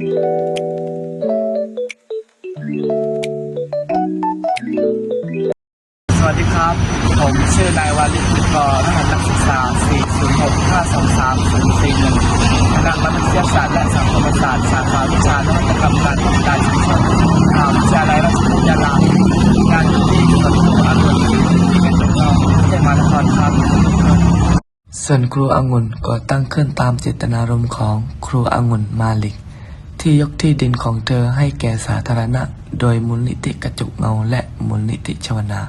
สวัสดีครับ ผมชื่อนายวาลิตกรหัสนักศึกษา 406 523 041คณะมนุษยศาสตร์และสังคมศาสตร์สาขาวิชานวัตกรรมการพัฒนาชุมชนมหาวิทยาลัยราชภัฏยาลางานที่สวนครูอังุ่นที่เป็นจงนอกกรุงเทพมานครครับส่วนครูอังุนก่อตั้งขึ้นตามเจตนารมณ์ของครูอังุนมาลิก ที่ยกที่ดินของเธอให้แก่สาธารณะ โดยมูลนิธิกระจกเงาและมูลนิธิชวนา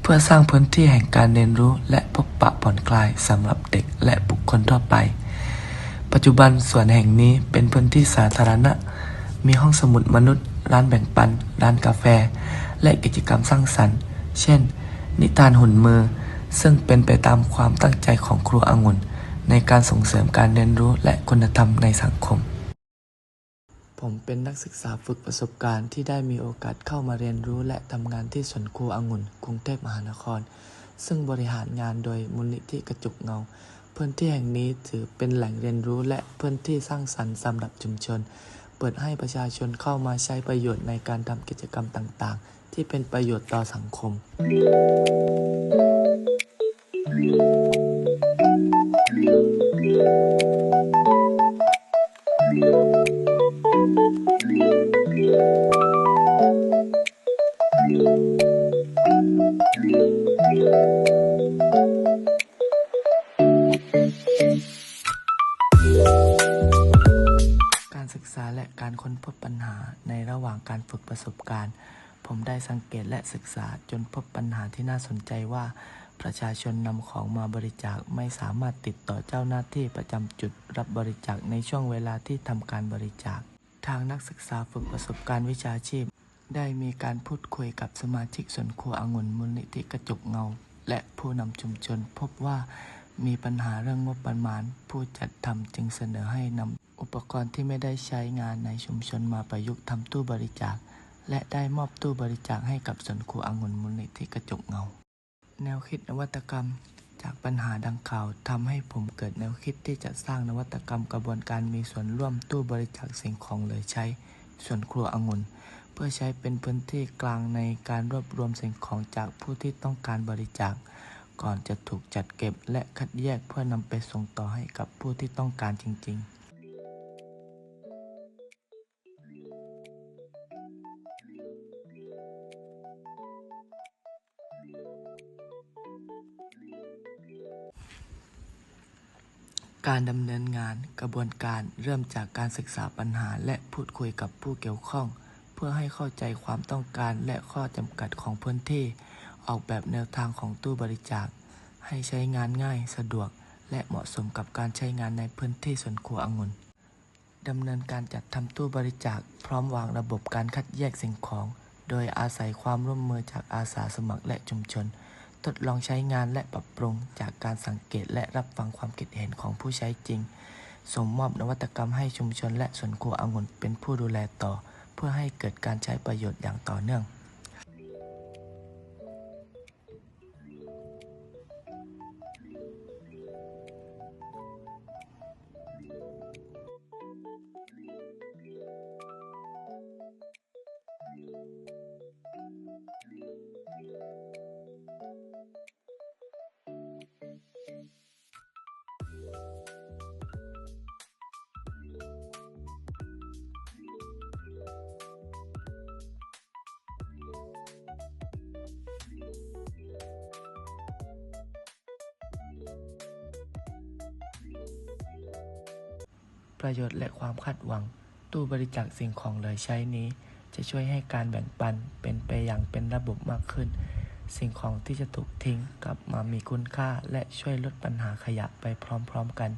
เพื่อสร้างพื้นที่แห่งการเรียนรู้และพบปะผ่อนคลายสำหรับเด็กและบุคคลทั่วไป ปัจจุบันส่วนแห่งนี้เป็นพื้นที่สาธารณะ มีห้องสมุดมนุษย์ ร้านแบ่งปัน ร้านกาแฟ และกิจกรรมสร้างสรรค์ เช่น นิทานหุ่นมือ ซึ่งเป็นไปตามความตั้งใจของครูองุ่นในการส่งเสริมการเรียนรู้และคุณธรรมในสังคม ผมเป็นนักศึกษาฝึกประสบการณ์ที่ได้มีโอกาสเข้ามาเรียนรู้และทำงานที่สวนครูองุ่น กรุงเทพมหานคร ซึ่งบริหารงานโดยมูลนิธิกระจุกเงา พื้นที่แห่งนี้ถือเป็นแหล่งเรียนรู้และพื้นที่สร้างสรรค์สำหรับชุมชน เปิดให้ประชาชนเข้ามาใช้ประโยชน์ในการทำกิจกรรมต่างๆ ที่เป็นประโยชน์ต่อสังคม ในระหว่างการฝึกประสบการณ์ ผมได้สังเกตและศึกษาจนพบปัญหาที่น่าสนใจว่า ประชาชนนำของมาบริจาคไม่สามารถติดต่อเจ้าหน้าที่ประจำจุดรับบริจาคในช่วงเวลาที่ทำการบริจาค ทางนักศึกษาฝึกประสบการณ์วิชาชีพ ได้มีการพูดคุยกับสมาชิกส่วนครัวองุ่นมูลนิธิกระจกเงา และผู้นำชุมชนพบว่ามีปัญหาเรื่องงบประมาณ ผู้จัดทำจึงเสนอให้นำ อุปกรณ์ที่ไม่ได้ใช้งานในชุมชนมาประยุกต์ทำตู้บริจาค และได้มอบตู้บริจาคให้กับสวนครัวองุ่นมูลนิธิกระจกเงา แนวคิดนวัตกรรม จากปัญหาดังกล่าวทำให้ผมเกิดแนวคิดที่จะสร้างนวัตกรรมกระบวนการมีส่วนร่วมตู้บริจาคสิ่งของเหลือใช้ส่วนครัวองุ่นเพื่อใช้เป็นพื้นที่กลางในการรวบรวมสิ่งของจากผู้ที่ต้องการบริจาค ก่อนจะถูกจัดเก็บและคัดแยกเพื่อนำไปส่งต่อให้กับผู้ที่ต้องการจริง ๆ การดำเนินงานกระบวนการเริ่มจากการศึกษาปัญหาและพูดคุยกับผู้เกี่ยวข้อง เพื่อให้เข้าใจความต้องการและข้อจำกัดของพื้นที่ ออกแบบแนวทางของตู้บริจาค ให้ใช้งานง่ายสะดวก และเหมาะสมกับการใช้งานในพื้นที่สวนครัวองุ่นดำเนินการจัดทำตู้บริจาค พร้อมวางระบบการคัดแยกสิ่งของ โดยอาศัยความร่วมมือจากอาสาสมัครและชุมชน ทดลองใช้งานและปรับปรุงจากการสังเกตและรับฟังความคิดเห็นของผู้ใช้จริงส่งมอบนวัตกรรมให้ชุมชนและสวนครัวองุ่นเป็นผู้ดูแลต่อ เพื่อให้เกิดการใช้ประโยชน์อย่างต่อเนื่อง ประโยชน์และความคาดหวัง ตู้บริจาคสิ่งของเหลือใช้นี้ จะช่วยให้การแบ่งปันเป็นไปอย่างเป็นระบบมากขึ้น สิ่งของที่จะถูกทิ้งกลับมามีคุณค่าและช่วยลดปัญหาขยะไปพร้อมๆกัน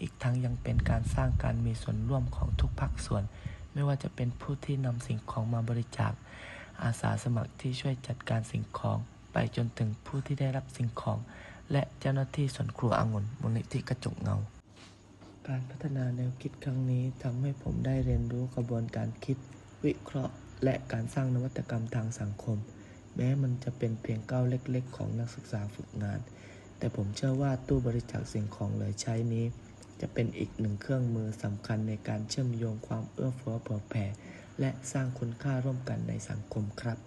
อีกทั้งยังเป็นการสร้างการมีส่วนร่วมของทุกภาคส่วน ไม่ว่าจะเป็นผู้ที่นำสิ่งของมาบริจาค อาสาสมัครที่ช่วยจัดการสิ่งของไปจนถึงผู้ที่ได้รับสิ่งของ และเจ้าหน้าที่สวนครัวองุ่นมูลนิธิกระจกเงา การพัฒนาแนวคิดครั้งนี้ทำให้ผมได้เรียนรู้กระบวนการคิด วิเคราะห์ และการสร้างนวัตกรรมทางสังคม แม้มันจะเป็นเพียงก้าวเล็ก ๆ ของนักศึกษาฝึกงาน แต่ผมเชื่อว่าตู้บริจาคสิ่งของเหลือใช้นี้ จะเป็นอีกหนึ่งเครื่องมือสำคัญในการเชื่อมโยงความเอื้อเฟื้อเผื่อแผ่และสร้างคุณค่าร่วมกันในสังคมครับ